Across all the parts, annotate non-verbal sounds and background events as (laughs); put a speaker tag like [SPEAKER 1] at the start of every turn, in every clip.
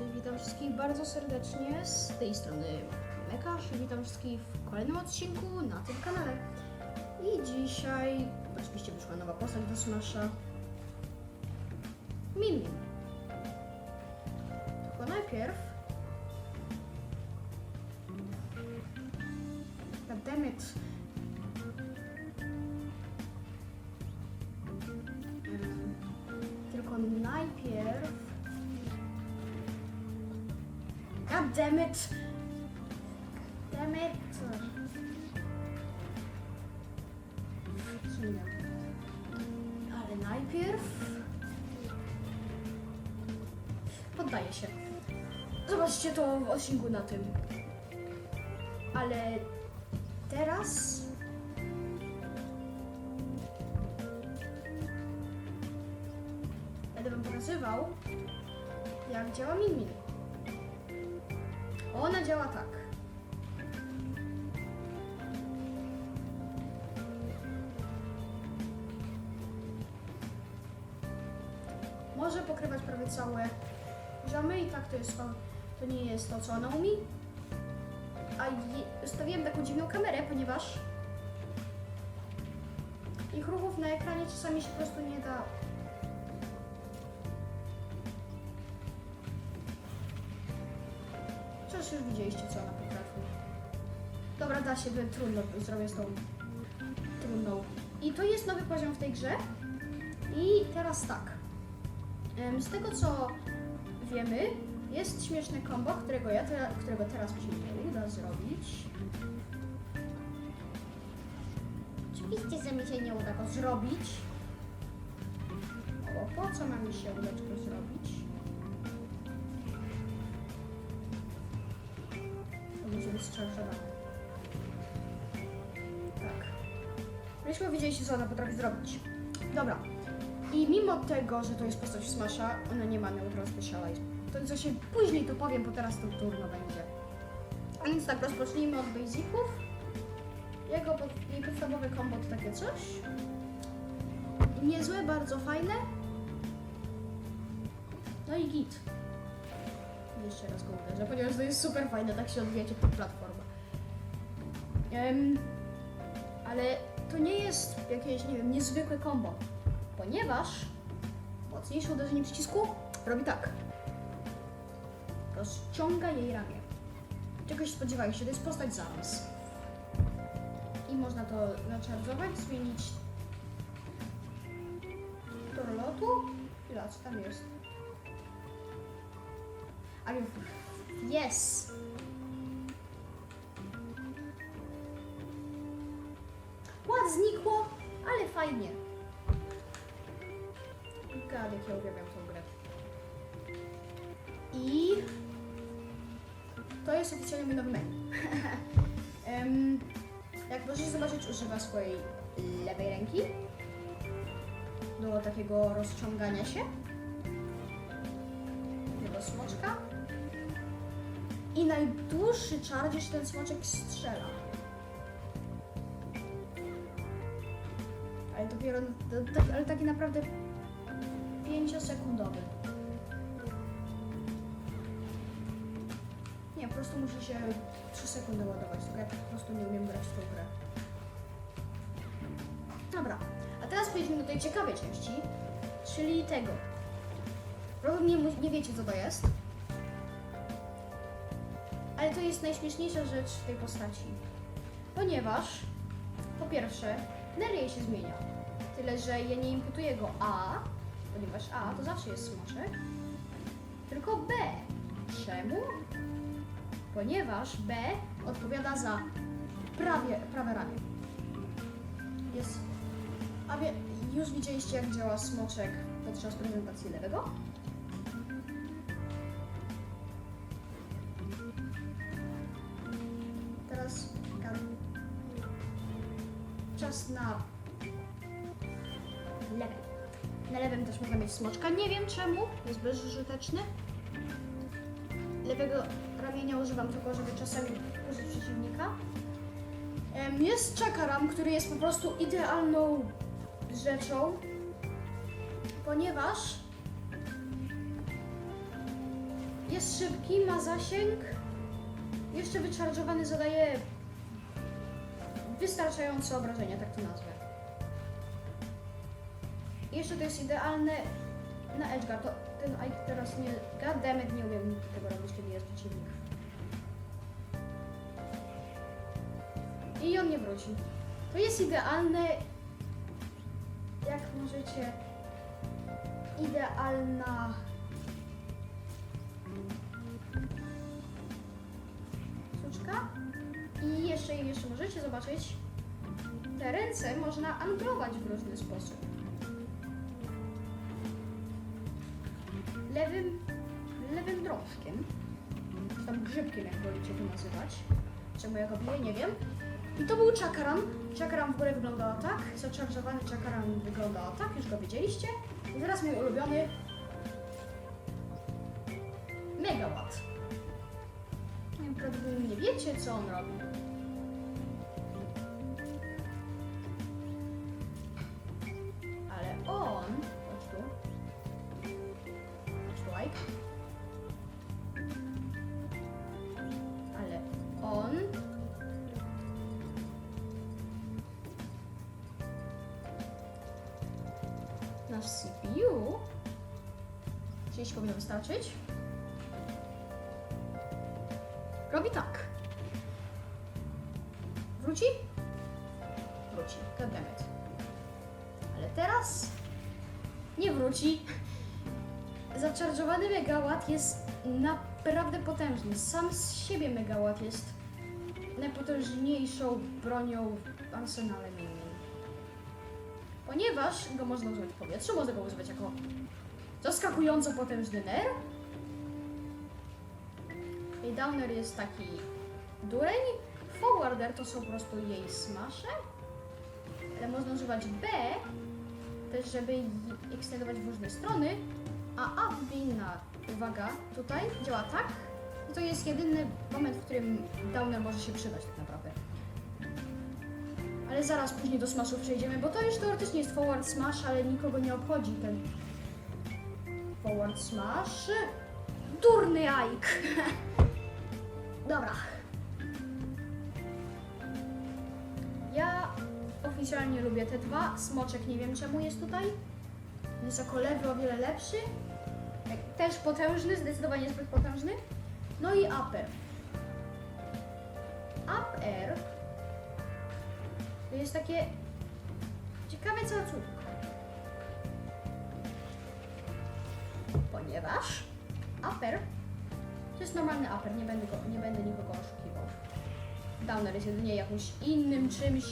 [SPEAKER 1] Witam wszystkich bardzo serdecznie z tej strony Mekasz. Witam wszystkich w kolejnym odcinku na tym kanale. I dzisiaj oczywiście wyszła nowa postać do Smasha. Min. Tylko najpierw... Goddammit. Mm, Tylko najpierw... damn it! Damn it! Ale najpierw... Poddaję się. Zobaczcie to w odcinku na tym. Ale teraz... Będę wam pokazywał, jak działa Min Min. Ona działa tak. Może pokrywać prawie całe poziomy i tak to jest to, to nie jest to, co ona umie. A ustawiłem taką dziwną kamerę, ponieważ ich ruchów na ekranie czasami się po prostu nie da Przecież widzieliście, co ona potrafi. Dobra, da się, by trudno zrobię z tą trudną. I to jest nowy poziom w tej grze. I teraz tak. Z tego, co wiemy, jest śmieszne combo, którego, ja te, którego teraz mi się nie uda zrobić. Oczywiście, że mi się nie uda go zrobić. Bo po co ma mi się udać go zrobić? Będzie wystrzałżowane. Tak. Myśmy widzieliście, co ona potrafi zrobić. Dobra. I mimo tego, że to jest postać Smasha, ona nie ma Neutral Specialize. To co się później to powiem, bo teraz to trudno będzie. A więc tak, rozpocznijmy od basiców. Jego pod, jej podstawowe combo to takie coś. Niezłe, bardzo fajne. No i git. Jeszcze raz go uderzę, ponieważ to jest super fajne, tak się odwiecie pod platformę. Em, ale to nie jest jakieś, nie wiem, niezwykłe combo, ponieważ mocniejsze uderzenie przycisku robi tak. Rozciąga jej ramię. Czegoś spodziewałeś się, to jest postać zaraz. I można to naczarżować, zmienić tor lotu. Ile co tam jest? A więc yes! Ład znikło, ale fajnie. Gad, jak ja uwielbiam tą grę. I to jest oficjalnie mój nowy main. (laughs) Em, jak możecie zobaczyć, używa swojej lewej ręki do takiego rozciągania się. Najdłuższy czar, gdzie się ten smoczek strzela. Ale dopiero, do, do, ale taki naprawdę 5-sekundowy. Nie, po prostu muszę się 3 sekundy ładować, tylko ja po prostu nie umiem grać w tą grę. Dobra, a teraz przejdźmy do tej ciekawej części, czyli tego. Prawdopodobnie nie wiecie, co to jest. Ale to jest najśmieszniejsza rzecz w tej postaci. Ponieważ, po pierwsze, Nery się zmienia. Tyle, że ja nie imputuję go A, ponieważ A to zawsze jest smoczek, tylko B. Czemu? Ponieważ B odpowiada za prawie, prawe ramię. Jest. A wie, już widzieliście, jak działa smoczek podczas prezentacji lewego? Na lewy. Na lewym też można mieć smoczka. Nie wiem czemu, jest bezużyteczny. Lewego ramienia używam tylko, żeby czasami użyć przeciwnika. Jest czakaram, który jest po prostu idealną rzeczą, ponieważ Jest szybki, ma zasięg. Jeszcze wyczarżowany zadaje wystarczające obrażenia, tak to nazwę. I jeszcze to jest idealne na Edgeguard. To ten Ike teraz nie... Goddammit, nie umiem tego robić, kiedy jest przeciwnik. I on nie wróci. To jest idealne... Jak możecie... Idealna... I jeszcze, możecie zobaczyć, te ręce można anklować w różny sposób. Lewym, lewym drążkiem, czy tam grzybkiem, jak wolicie to nazywać. Czemu ja go biję, nie wiem. I to był czakaran. Czakaran w górę wyglądał tak, zacharżowany czakaran wyglądał tak, już go widzieliście. I teraz mój ulubiony megawatt. Prawdopodobnie nie wiecie, co on robi. 30 powinno wystarczyć. Robi tak. Wróci? Wróci. Goddammit. Ale teraz nie wróci. Zaczarżowany megawatt jest naprawdę potężny. Sam z siebie megawatt jest najpotężniejszą bronią w arsenale. Ponieważ go można używać w powietrzu, można go używać jako zaskakująco potężny ner. I downer jest taki dureń. Forwarder to są po prostu jej smasze. Ale można używać B też, żeby ekstendować w różne strony. A up winna, uwaga, tutaj działa tak. I to jest jedyny moment, w którym downer może się przydać tak naprawdę. Ale zaraz później do smashów przejdziemy, bo to już teoretycznie jest forward smash, ale nikogo nie obchodzi ten forward smash. Durny Ike. (laughs) Dobra. Ja oficjalnie lubię te dwa. Smoczek nie wiem czemu jest tutaj. Jako lewy o wiele lepszy. Jak Też potężny, zdecydowanie zbyt potężny. No i upper. Up air to jest takie ciekawe całcutko. Ponieważ upper to jest normalny upper, nie będę, go, nie będę nikogo oszukiwał. Downer jest jedynie jakimś innym czymś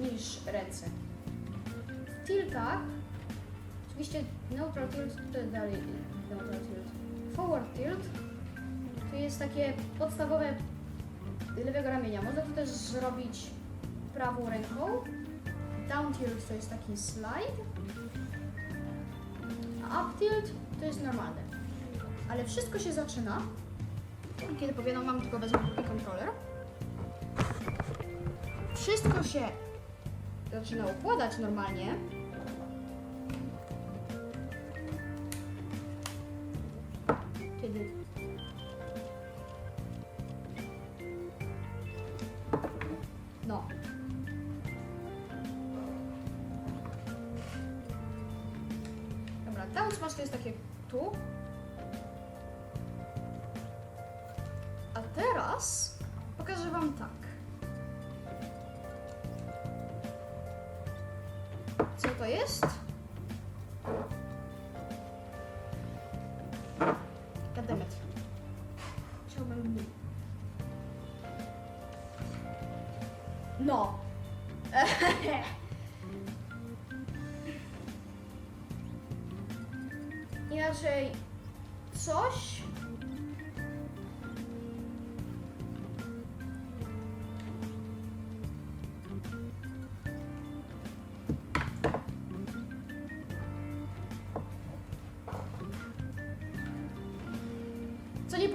[SPEAKER 1] niż ręce. W oczywiście neutral tilt to dalej neutral tilt. Forward tilt to jest takie podstawowe lewego ramienia. Można to też zrobić prawą ręką. Down tilt to jest taki slide. Up tilt to jest normalne. Ale wszystko się zaczyna, kiedy powiadam, mam tylko wezmę drugi kontroler. Wszystko się zaczyna układać normalnie. A teraz pokażę Wam tak. Co to jest?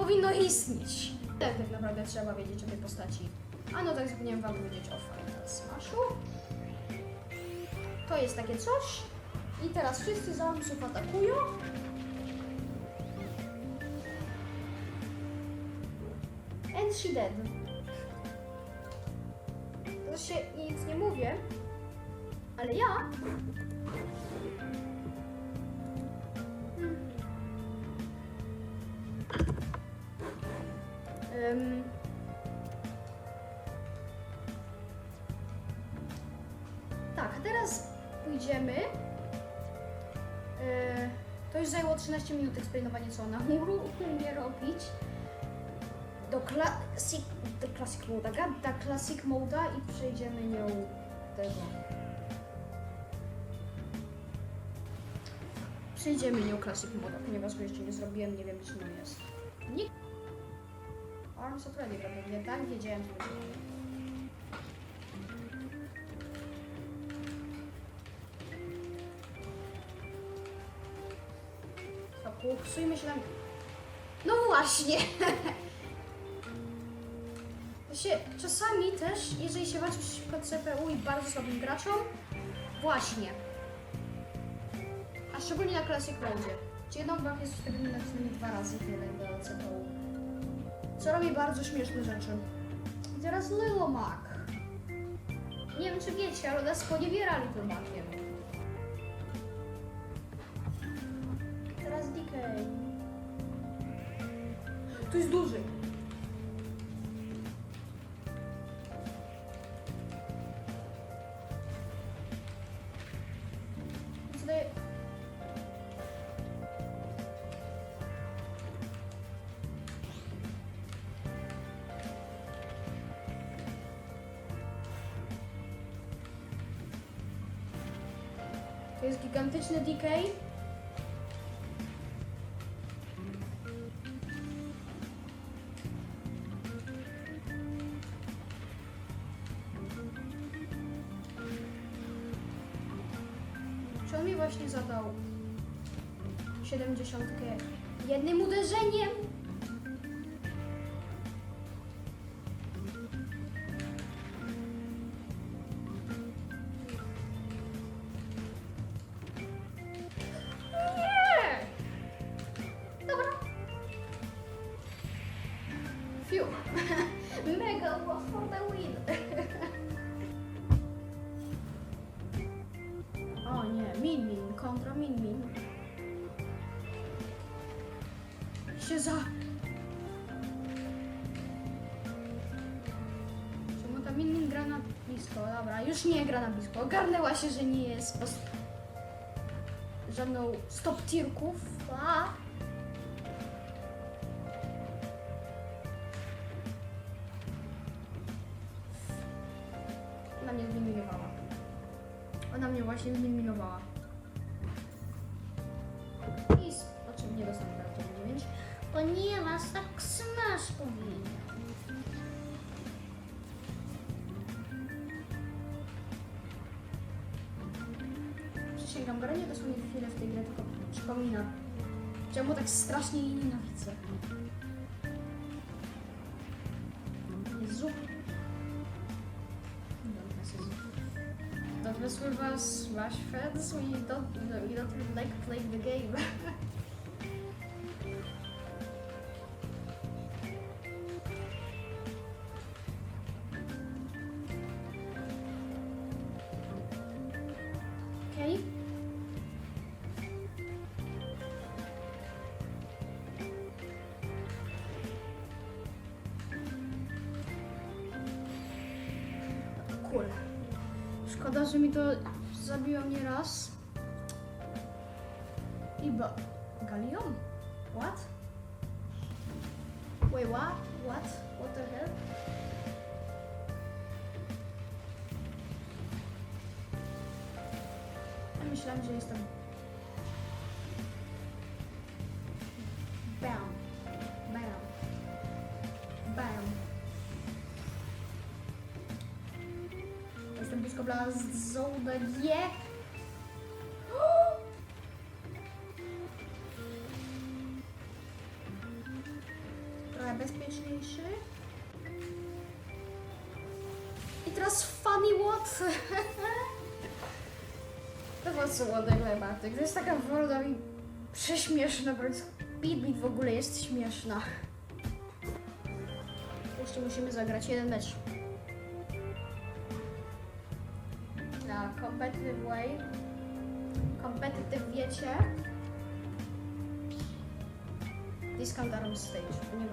[SPEAKER 1] powinno istnieć. Tak, tak naprawdę trzeba wiedzieć o tej postaci. A no tak zapomniałem wam powiedzieć o Final Smashu. To jest takie coś. I teraz wszyscy zamsów atakują. And she dead. się nic nie mówię, ale ja zajęło 13 minut eksperymentowanie, co ona umie robić. Do classic, do classic moda, do classic moda i przejdziemy nią tego. Przejdziemy nią classic moda, ponieważ go jeszcze nie zrobiłem, nie wiem czy on jest. Nie... Arms of ready tak? Wiedziałem, że będzie. Fokusujmy się na... No właśnie! (laughs) Się czasami też, jeżeli się walczy przeciwko CPU i bardzo słabym graczom, właśnie. A szczególnie na Classic Mode, gdzie jedną brak jest ustawiony na przynajmniej dwa razy tyle do CPU. Co robi bardzo śmieszne rzeczy. I teraz Lilo Mac. Nie wiem czy wiecie, ale nas poniewierali tym Maciem. Jest duży. Tutaj... To jest gigantyczny DK. Jednym uderzeniem? Nie! Dobra. Fiu. (laughs) Mega was for the win. (laughs) O nie, Min Min kontra Min Min. Się za... Czemu ta Min Min gra na blisko? Dobra, już nie gra na blisko. Ogarnęła się, że nie jest pos... żadną stop tirków. A! Ona mnie zeliminowała. Ona mnie właśnie zeliminowała. I s- o Ponieważ tak smash powiedział. Przysięgam, granie dosłownie chwilę w tej grze tylko przypomina, czemu tak strasznie jej nienawidzę. Jezu. Don't mess with us, Smash fans. We don't, we don't like playing the game. (laughs) Cool. Szkoda, że mi to zabiło mnie raz. I ba... Galion? What? Wait, what? What? What the hell? Ja myślałam, że jestem... G. Trochę bezpieczniejszy. I teraz funny what? (laughs) To było co młody glematyk. To jest taka wolna i prześmieszna, bo Speedbeat w ogóle jest śmieszna. Jeszcze musimy zagrać jeden mecz. Competitive way. Competitive wiecie. Discount Arm Stage. Nie,